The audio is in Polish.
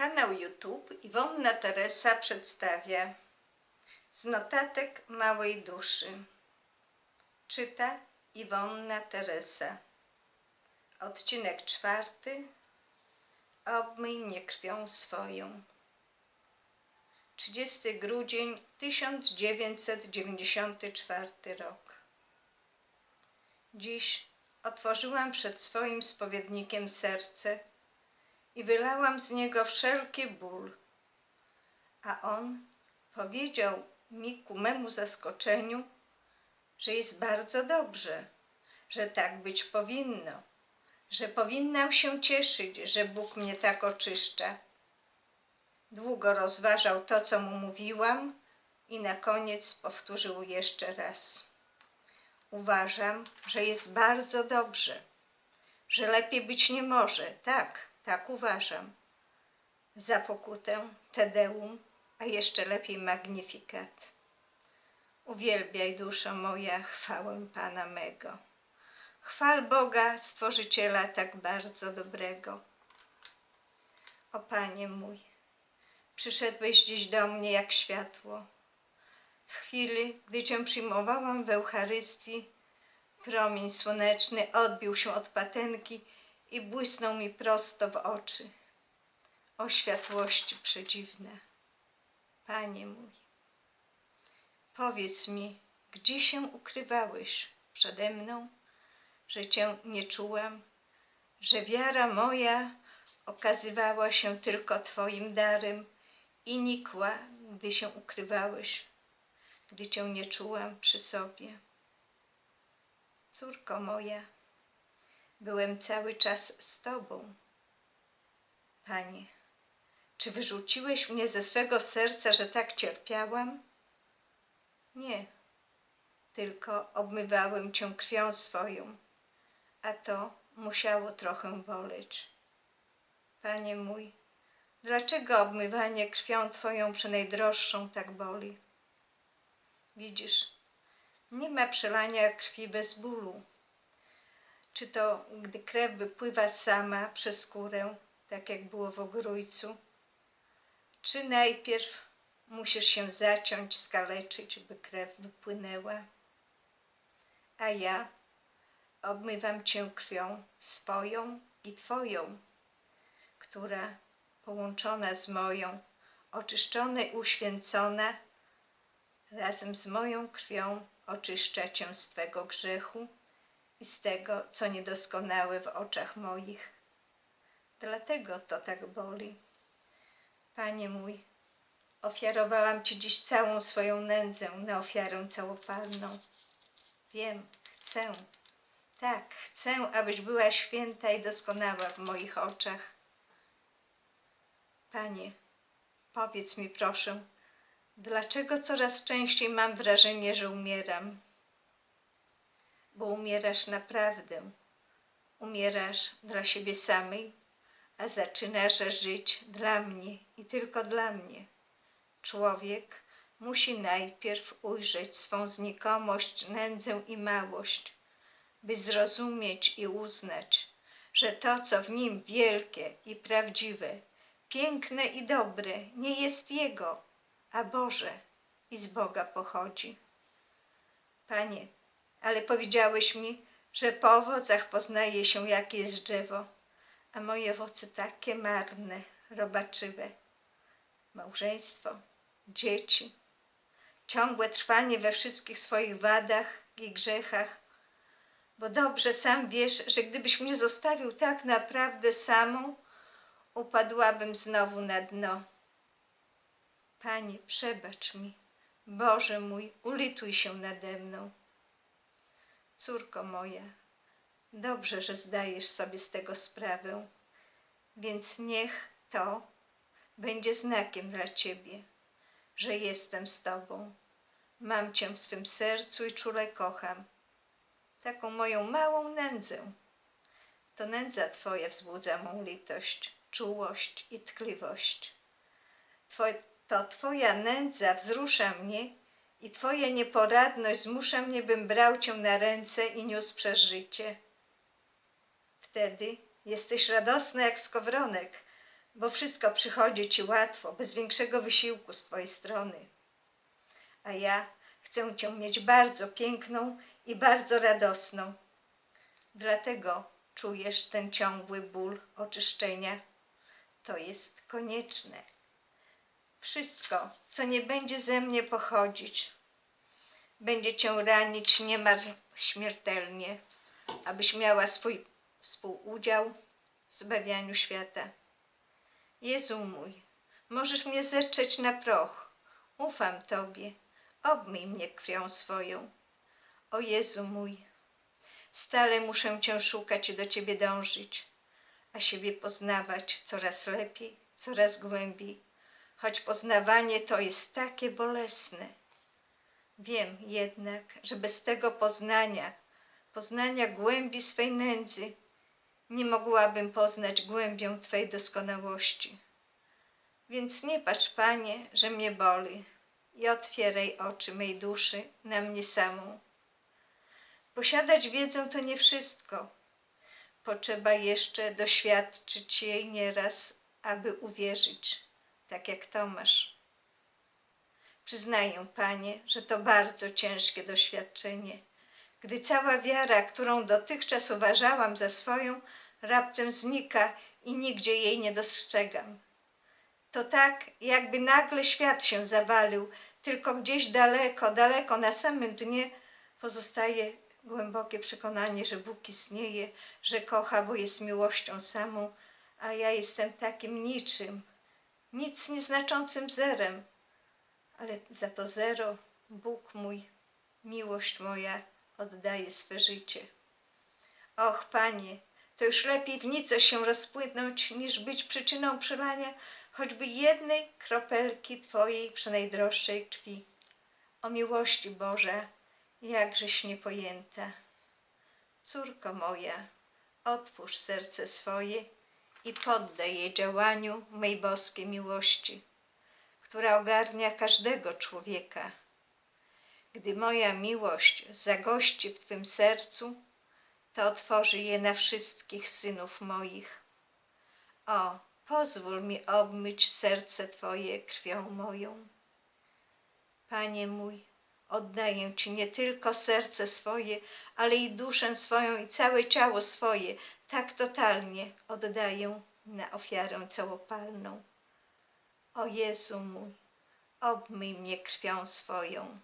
Kanał YouTube Iwonna Teresa przedstawia z notatek małej duszy. Czyta Iwonna Teresa. Odcinek czwarty. Obmyj mnie krwią swoją. 30 grudzień 1994 rok. Dziś otworzyłam przed swoim spowiednikiem serce i wylałam z niego wszelki ból. A on powiedział mi ku memu zaskoczeniu, że jest bardzo dobrze, że tak być powinno, że powinnam się cieszyć, że Bóg mnie tak oczyszcza. Długo rozważał to, co mu mówiłam i na koniec powtórzył jeszcze raz. Uważam, że jest bardzo dobrze, że lepiej być nie może. Tak, tak uważam. Za pokutę Tedeum, a jeszcze lepiej Magnifikat. Uwielbiaj, duszo moja, chwałę Pana mego. Chwal Boga, Stworzyciela tak bardzo dobrego. O Panie mój, przyszedłeś dziś do mnie jak światło. W chwili, gdy Cię przyjmowałam w Eucharystii, promień słoneczny odbił się od patenki i błysnął mi prosto w oczy. O światłości przedziwne. Panie mój, powiedz mi, gdzie się ukrywałeś przede mną, że Cię nie czułam, że wiara moja okazywała się tylko Twoim darem i nikła, gdy się ukrywałeś, gdy Cię nie czułam przy sobie. Córko moja, byłem cały czas z Tobą. Panie, czy wyrzuciłeś mnie ze swego serca, że tak cierpiałam? Nie, tylko obmywałem Cię krwią swoją, a to musiało trochę boleć. Panie mój, dlaczego obmywanie krwią Twoją przenajdroższą tak boli? Widzisz, nie ma przelania krwi bez bólu. Czy to, gdy krew wypływa sama przez skórę, tak jak było w ogrójcu? Czy najpierw musisz się zaciąć, skaleczyć, by krew wypłynęła? A ja obmywam Cię krwią swoją i Twoją, która połączona z moją, oczyszczona i uświęcona, razem z moją krwią oczyszcza Cię z Twego grzechu i z tego, co niedoskonałe w oczach moich. Dlatego to tak boli. Panie mój, ofiarowałam Ci dziś całą swoją nędzę na ofiarę całopalną. Wiem, chcę, tak, chcę, abyś była święta i doskonała w moich oczach. Panie, powiedz mi proszę, dlaczego coraz częściej mam wrażenie, że umieram? Bo umierasz naprawdę. Umierasz dla siebie samej, a zaczynasz żyć dla mnie i tylko dla mnie. Człowiek musi najpierw ujrzeć swą znikomość, nędzę i małość, by zrozumieć i uznać, że to, co w nim wielkie i prawdziwe, piękne i dobre, nie jest Jego, a Boże i z Boga pochodzi. Panie, ale powiedziałeś mi, że po owocach poznaje się, jakie jest drzewo, a moje owoce takie marne, robaczywe. Małżeństwo, dzieci, ciągłe trwanie we wszystkich swoich wadach i grzechach, bo dobrze sam wiesz, że gdybyś mnie zostawił tak naprawdę samą, upadłabym znowu na dno. Panie, przebacz mi, Boże mój, ulituj się nade mną. Córko moja, dobrze, że zdajesz sobie z tego sprawę, więc niech to będzie znakiem dla Ciebie, że jestem z Tobą. Mam Cię w swym sercu i czule kocham. Taką moją małą nędzę. To nędza Twoja wzbudza mą litość, czułość i tkliwość. To Twoja nędza wzrusza mnie i Twoja nieporadność zmusza mnie, bym brał Cię na ręce i niósł przez życie. Wtedy jesteś radosny jak skowronek, bo wszystko przychodzi Ci łatwo, bez większego wysiłku z Twojej strony. A ja chcę Cię mieć bardzo piękną i bardzo radosną. Dlatego czujesz ten ciągły ból oczyszczenia. To jest konieczne. Wszystko, co nie będzie ze mnie pochodzić, będzie cię ranić niemal śmiertelnie, abyś miała swój współudział w zbawianiu świata. Jezu mój, możesz mnie zetrzeć na proch. Ufam Tobie. Obmyj mnie krwią swoją. O Jezu mój, stale muszę Cię szukać i do Ciebie dążyć, a siebie poznawać coraz lepiej, coraz głębiej, choć poznawanie to jest takie bolesne. Wiem jednak, że bez tego poznania, poznania głębi swej nędzy, nie mogłabym poznać głębią Twej doskonałości. Więc nie patrz, Panie, że mnie boli i otwieraj oczy mej duszy na mnie samą. Posiadać wiedzę to nie wszystko. Potrzeba jeszcze doświadczyć jej nieraz, aby uwierzyć, tak jak Tomasz. Przyznaję, Panie, że to bardzo ciężkie doświadczenie, gdy cała wiara, którą dotychczas uważałam za swoją, raptem znika i nigdzie jej nie dostrzegam. To tak, jakby nagle świat się zawalił, tylko gdzieś daleko, daleko na samym dnie pozostaje głębokie przekonanie, że Bóg istnieje, że kocha, bo jest miłością samą, a ja jestem takim niczym, nic nieznaczącym zerem, ale za to zero Bóg mój, miłość moja oddaje swe życie. Och, Panie, to już lepiej w nico się rozpłynąć, niż być przyczyną przelania choćby jednej kropelki Twojej przenajdroższej krwi. O miłości Boża, jakżeś niepojęta. Córko moja, otwórz serce swoje i poddaj jej działaniu mej boskiej miłości, która ogarnia każdego człowieka. Gdy moja miłość zagości w Twym sercu, to otworzy je na wszystkich synów moich. O, pozwól mi obmyć serce Twoje krwią moją. Panie mój, oddaję Ci nie tylko serce swoje, ale i duszę swoją i całe ciało swoje, tak totalnie oddaję na ofiarę całopalną. O Jezu mój, obmyj mnie krwią swoją.